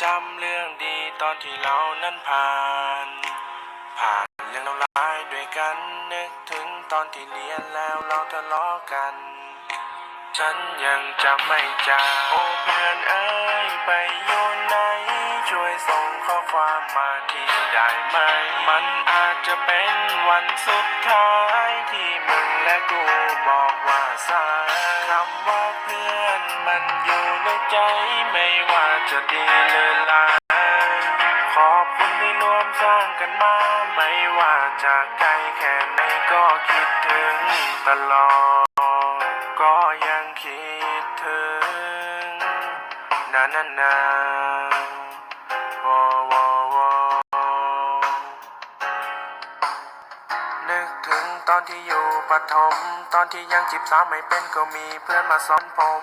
จำเรื่องดีตอนที่เรานั้นผ่าน ผ่านเรื่องเราร้ายด้วยกันนึกถึงตอนที่เรียนแล้วเราทะเลาะกัน ฉันยังจำไม่จางโอ้เพื่อนเอ้ยไปอยู่ไหนช่วยส่ง ข้อความมาที่ได้ไหม มันอาจจะเป็นวันสุดท้ายที่มึงและกูบอกว่าสายคำว่าเพื่อนมันอยู่ในใจไม่ว่าจะดีหรือร้ายขอบคุณที่ร่วมสร้างกันมา ไม่ว่าจะไกลแค่ไหนก็คิดถึงตลอด ก็ยังคิดถึงนานา นึกถึงตอนที่อยู่ปฐมตอนที่ยังจีบสาวไม่เป็นก็มีเพื่อนมาสอนผม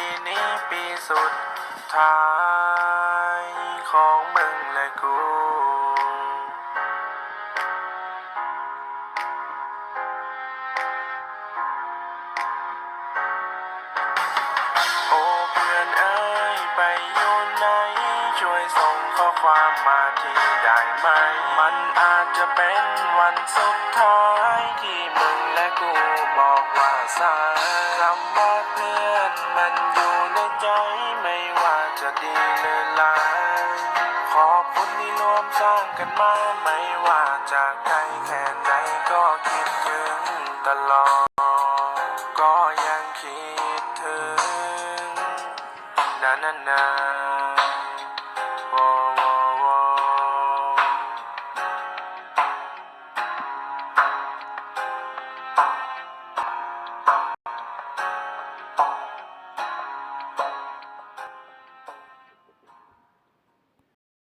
ปีนี้ปีสุดท้ายของมึงและกู โอ้เพื่อนเอ้ยไปอยู่ไหนช่วยส่งข้อความมาที่ได้ไหม มันอาจจะเป็นวันสุดท้าย กูบอกว่าสาคำว่าเพื่อนมันอยู่ในใจไม่ว่าจะดีหรือร้ายขอบคุณที่ร่วมสร้างกันมาไม่ว่าจะไกลแค่ไหนก็คิดถึงตลอด ก็ยังคิดถึงนานานา